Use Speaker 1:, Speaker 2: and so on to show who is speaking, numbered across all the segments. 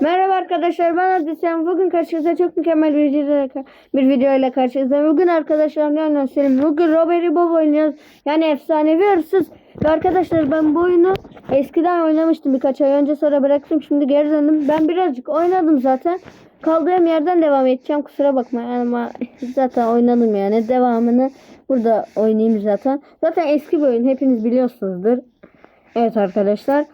Speaker 1: Merhaba arkadaşlar ben Adisem. Bugün karşınızda çok mükemmel bir video, bir video ile karşınızdayım. Bugün arkadaşlar ne anlatıyorum? Bugün Robert Bob oynuyoruz. Yani efsanevi hırsız. Ve arkadaşlar ben bu oyunu eskiden oynamıştım birkaç ay önce sonra bıraktım. Şimdi geri döndüm. Ben birazcık oynadım zaten. Kaldığım yerden devam edeceğim. Kusura bakmayın ama zaten oynadım yani. Devamını burada oynayayım zaten. Zaten eski bir oyun hepiniz biliyorsunuzdur. Evet arkadaşlar.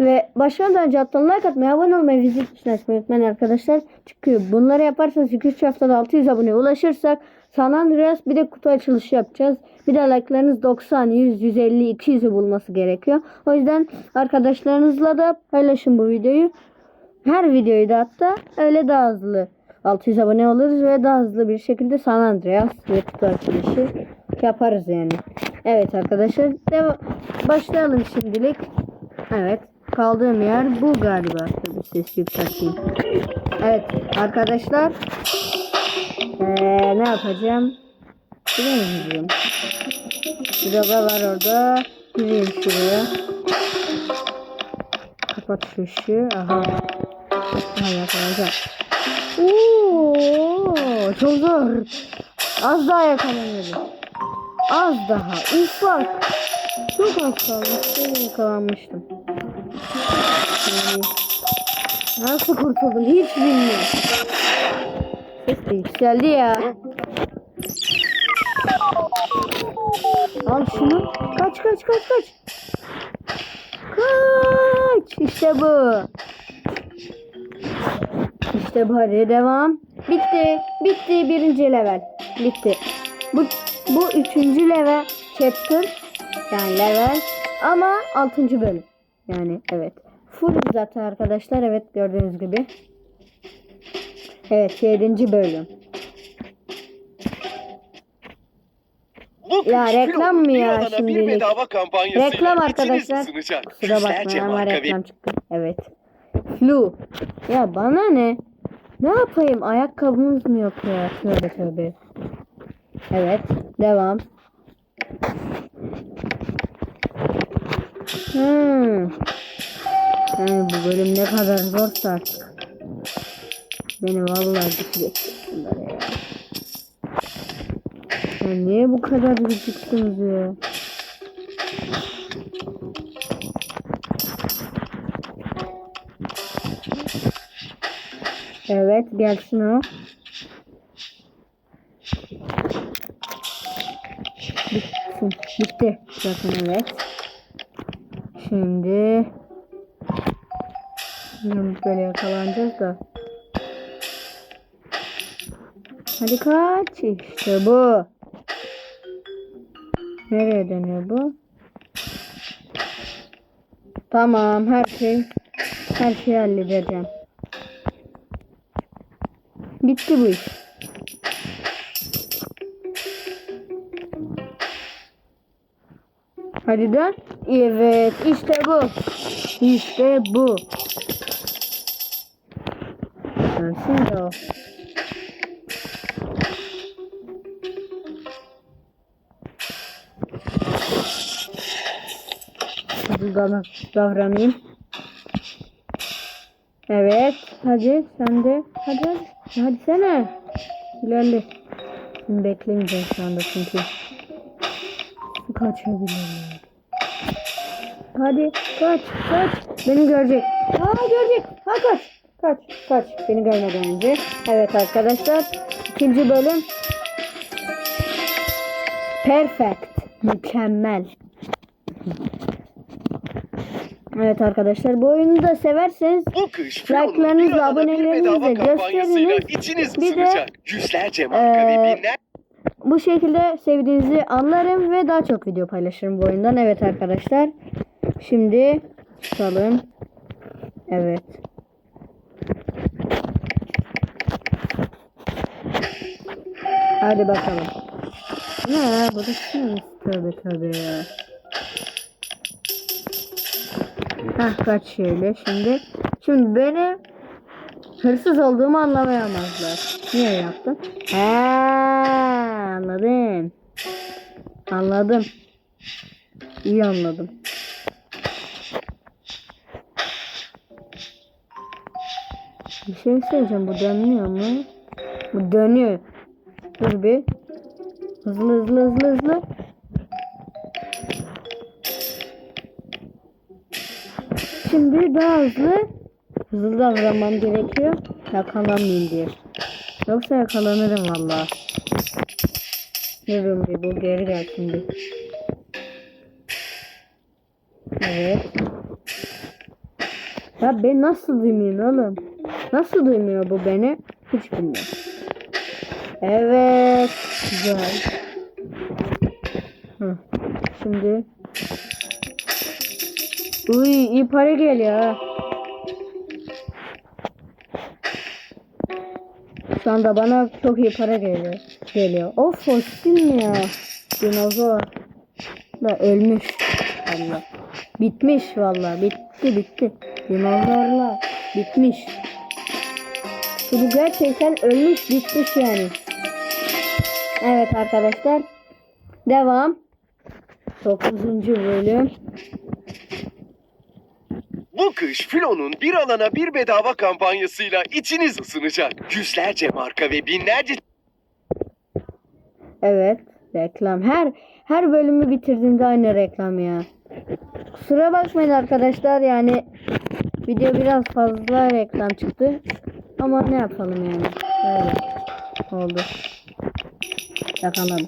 Speaker 1: Ve başlamadan önce alttan like atmayı, abone olmayı, vizit tuşuna açmayı unutmayın arkadaşlar. Çıkıyor. Bunları yaparsanız 2-3 haftada 600 aboneye ulaşırsak San Andreas bir de kutu açılışı yapacağız. Bir de like'larınız 90, 100, 150, 200'ü bulması gerekiyor. O yüzden arkadaşlarınızla da paylaşın bu videoyu. Her videoyu da hatta öyle daha hızlı 600 abone oluruz ve daha hızlı bir şekilde San Andreas ve kutu açılışı yaparız yani. Evet arkadaşlar başlayalım şimdilik. Evet kaldığım yer bu galiba. Tabii ses yükselteyim. Evet arkadaşlar ee, ne yapacağım? Şuraya mı? Droga var orada. Gireyim şuraya. Kapat şu ışığı. Aha. Aha yakalayacağım. Oo, çok zor. Az daha yakalanıyordum. Az daha. Ufak. Çok az kalmıştı. Yakalanmıştım. Yani, nasıl kurtuldum hiç bilmiyorum. Ses de yükseldi ya. Al şunu. Kaç kaç kaç kaç. Kaç. İşte bu. İşte bu hadi devam. Bitti. Bitti birinci level. Bitti. Bu, bu üçüncü level chapter. Yani level. Ama altıncı bölüm. Yani evet. Full zaten arkadaşlar. Evet gördüğünüz gibi. Evet yedinci bölüm. Ya, reklam mı ya şimdilik?
Speaker 2: bedava kampanyasıyla
Speaker 1: Reklam
Speaker 2: içiniz
Speaker 1: arkadaşlar.
Speaker 2: ısınacak.
Speaker 1: Kusura
Speaker 2: Yüzlerce
Speaker 1: bakmayın ama
Speaker 2: marka
Speaker 1: reklam çıktı. Evet. Flu. Ya bana ne? Ne yapayım? Ayakkabımız mı yok ya? Tövbe tövbe. Evet. Devam. Hmm. Yani bu bölüm ne kadar zorsa artık. Beni vallahi ya. Ya niye bu kadar gıcıksınız ya? Evet gelsin o. Bitti zaten evet. Şimdi Bilmiyorum böyle yakalanacağız da. Hadi kaç. İşte bu. Nereye dönüyor bu? Tamam her şey her şeyi halledeceğim. Bitti bu iş. Hadi dön. Evet işte bu. İşte bu. Dönsün de o. Davran davranayım. Evet. Hadi sen de. Hadi hadi. Hadi sene. İlerle. Beklemeyeceğim şu anda çünkü. Kaçabilirim. Hadi kaç kaç. Beni görecek. Aa görecek. Ha kaç. Kaç kaç. Beni görmeden önce. Evet arkadaşlar. ikinci bölüm. Perfect. Mükemmel. Evet arkadaşlar bu oyunu da severseniz Like'larınızı, abonelerinizi gösteriniz. Bir de.
Speaker 2: Yüzlerce marka
Speaker 1: eee,
Speaker 2: ve binler
Speaker 1: bu şekilde sevdiğinizi anlarım ve daha çok video paylaşırım bu oyundan. Evet arkadaşlar. Şimdi tutalım. Evet. Hadi bakalım. Ne ya? Burası ne? Tövbe tövbe ya. Hah kaç şöyle şimdi. Şimdi beni hırsız olduğumu anlayamazlar. Niye yaptın? He anladım. Anladım. İyi anladım. Bir şey söyleyeceğim. Bu dönmüyor mu? Bu dönüyor. Dur bir. Hızlı hızlı hızlı hızlı. Şimdi daha hızlı. Hızlı davranmam gerekiyor. Yakalanmayayım diye. Yoksa yakalanırım valla. Durun bir bu geri gelsin bir. Evet. Ya ben nasıl duymuyorum oğlum? Nasıl duymuyor bu beni? Hiç bilmiyorum. Evet. Güzel. Hı. Şimdi. Uy iyi para geliyor ha. Şu anda bana çok iyi para geliyor. Geliyor. O fosil ya? Dinozor. Da ölmüş. Allah. Bitmiş valla. Bitti bitti. Dinozorlar. Bitmiş. Bu gerçekten ölmüş bitmiş yani. Evet arkadaşlar. Devam. 9. bölüm.
Speaker 2: Bu kış Filo'nun bir alana bir bedava kampanyasıyla içiniz ısınacak. Yüzlerce marka ve binlerce
Speaker 1: Evet. Reklam. Her her bölümü bitirdiğimde aynı reklam ya. Kusura bakmayın arkadaşlar yani video biraz fazla reklam çıktı. Ama ne yapalım yani. Öyle oldu. Yakaladım.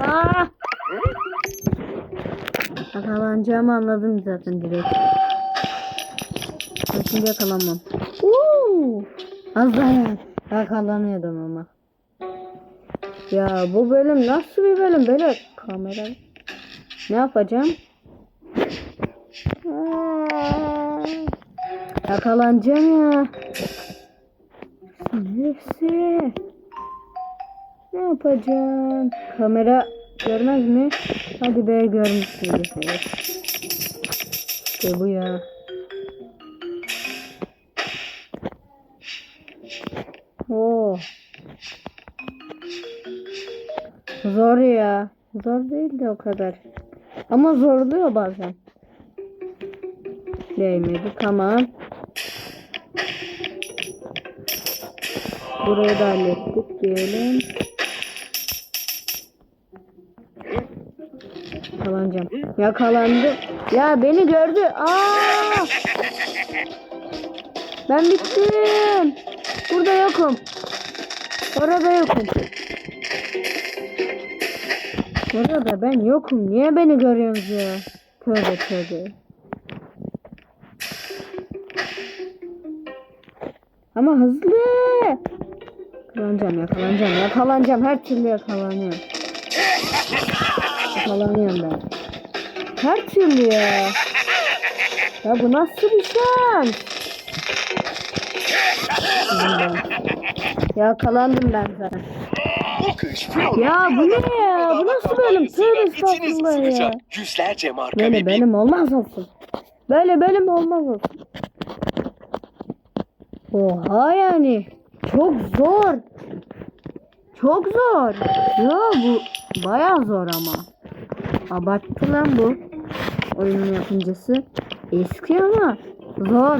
Speaker 1: Aa! Yakalanacağımı anladım zaten direkt. Ben şimdi yakalanmam. Uuu! Az daha yakalanıyordum ama. Ya bu bölüm nasıl bir bölüm böyle kamera ne yapacağım? Aa, yakalanacağım ya. Neresi? Ne yapacağım? Kamera görmez mi? Hadi be görmüşsün. İşte bu ya. Zor ya. Zor değil de o kadar. Ama zorluyor bazen. Değmedi. Tamam. Burayı da hallettik diyelim. Yakalanacağım. Yakalandı. Ya beni gördü. Aa! Ben bittim. Burada yokum. Orada yokum. Burada ben yokum. Niye beni görüyorsunuz ya? Tövbe tövbe. Ama hızlı. Yakalanacağım, yakalanacağım, yakalanacağım. Her türlü yakalanıyorum. Yakalanıyorum ben. Her türlü ya. Ya bu nasıl bir şans? Yakalandım ben zaten. Ya bu ne ya? Bu nasıl bölüm? Tövbe estağfurullah ya.
Speaker 2: Yüzlerce marka
Speaker 1: Böyle bölüm olmaz olsun. Böyle bölüm olmaz olsun. Oha yani. Çok zor. Çok zor. Ya bu baya zor ama. Abarttı lan bu. Oyunun yapımcısı. Eski ama zor.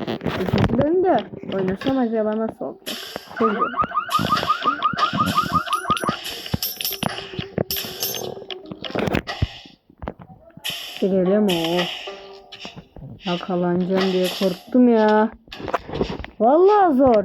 Speaker 1: İkinci bölümde oynasam acaba nasıl olacak? Çok zor. Girelim o. Yakalanacağım diye korktum ya. Vallahi zor.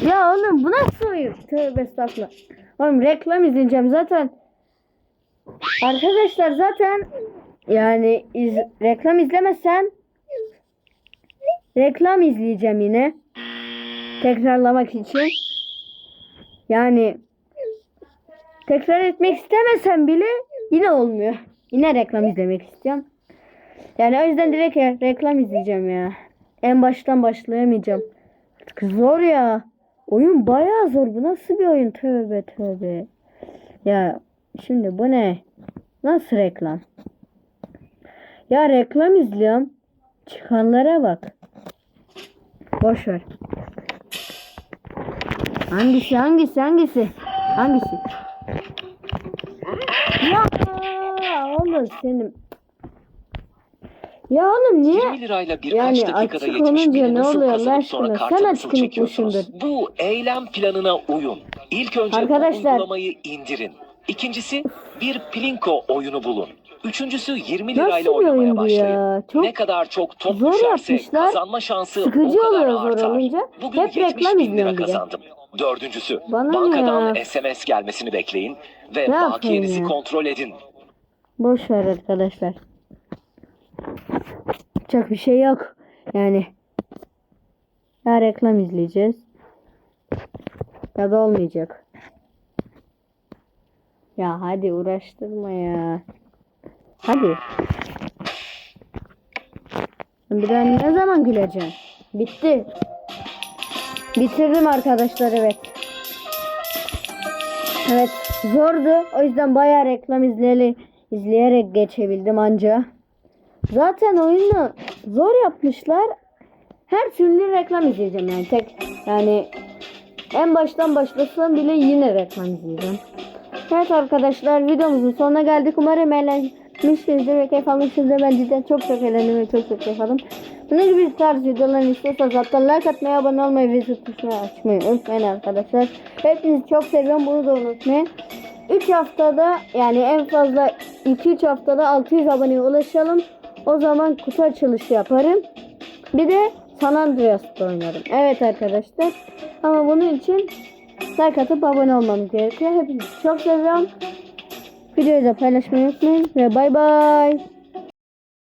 Speaker 1: Ya? Oğlum bu nasıl oyun? Tövbe estağfurullah. Oğlum reklam izleyeceğim zaten. Arkadaşlar zaten yani iz, reklam izlemezsem reklam izleyeceğim yine. Tekrarlamak için. Yani tekrar etmek istemesem bile yine olmuyor. Yine reklam izlemek istiyorum. Yani o yüzden direkt re- reklam izleyeceğim ya. en baştan başlayamayacağım. Zor ya. Oyun bayağı zor. Bu nasıl bir oyun? Tövbe tövbe. Ya şimdi bu ne? Nasıl reklam? Ya reklam izliyorum. Çıkanlara bak. Boş ver. Hangisi hangisi hangisi? Hangisi? Ya oğlum senin. Ya oğlum niye?
Speaker 2: 20 lirayla birkaç
Speaker 1: Yani
Speaker 2: dakikada
Speaker 1: açık
Speaker 2: 71
Speaker 1: olunca ne oluyor Allah aşkına? Sen açık unutmuşsundur.
Speaker 2: Bu eylem planına uyun. İlk önce
Speaker 1: Arkadaşlar-
Speaker 2: bu uygulamayı indirin. İkincisi bir Plinko oyunu bulun. Üçüncüsü 20 lirayla
Speaker 1: Nasıl
Speaker 2: oynamaya başlayın.
Speaker 1: ya? Çok
Speaker 2: ne kadar çok top
Speaker 1: zor
Speaker 2: düşerse
Speaker 1: yapmışlar.
Speaker 2: kazanma şansı
Speaker 1: Sıkıcı
Speaker 2: o kadar
Speaker 1: oluyor
Speaker 2: artar.
Speaker 1: olunca.
Speaker 2: Bugün
Speaker 1: Hep
Speaker 2: 70
Speaker 1: reklam
Speaker 2: bin lira
Speaker 1: de.
Speaker 2: kazandım. Dördüncüsü
Speaker 1: Bana
Speaker 2: bankadan
Speaker 1: ya?
Speaker 2: SMS gelmesini bekleyin ve
Speaker 1: Ne
Speaker 2: bakiyenizi
Speaker 1: ya?
Speaker 2: kontrol edin.
Speaker 1: boş ver arkadaşlar. Çok bir şey yok. Yani ya reklam izleyeceğiz ya da olmayacak. Ya hadi uğraştırma ya. Hadi. Bir daha ne zaman güleceğim? Bitti. Bitirdim arkadaşlar evet. Evet zordu. O yüzden bayağı reklam izleyeli, izleyerek geçebildim anca. Zaten oyunu zor yapmışlar. Her türlü reklam izleyeceğim yani tek yani en baştan başlasam bile yine reklam izleyeceğim. Evet arkadaşlar videomuzun sonuna geldik. Umarım eğlenmişsinizdir ve keyif almışsınızdır. Ben cidden çok çok eğlendim ve çok çok keyif aldım. Bunun gibi tarz videolarını istiyorsanız hatta like atmayı, abone olmayı ve zil tuşuna açmayı unutmayın arkadaşlar. Hepinizi çok seviyorum. Bunu da unutmayın. 3 haftada yani en fazla 2-3 haftada 600 aboneye ulaşalım. O zaman kutu açılışı yaparım. Bir de San Andreas'ta oynarım. Evet arkadaşlar. Ama bunun için like atıp abone olmanız gerekiyor. Hepinizi çok seviyorum. Videoyu da paylaşmayı unutmayın ve bay bay.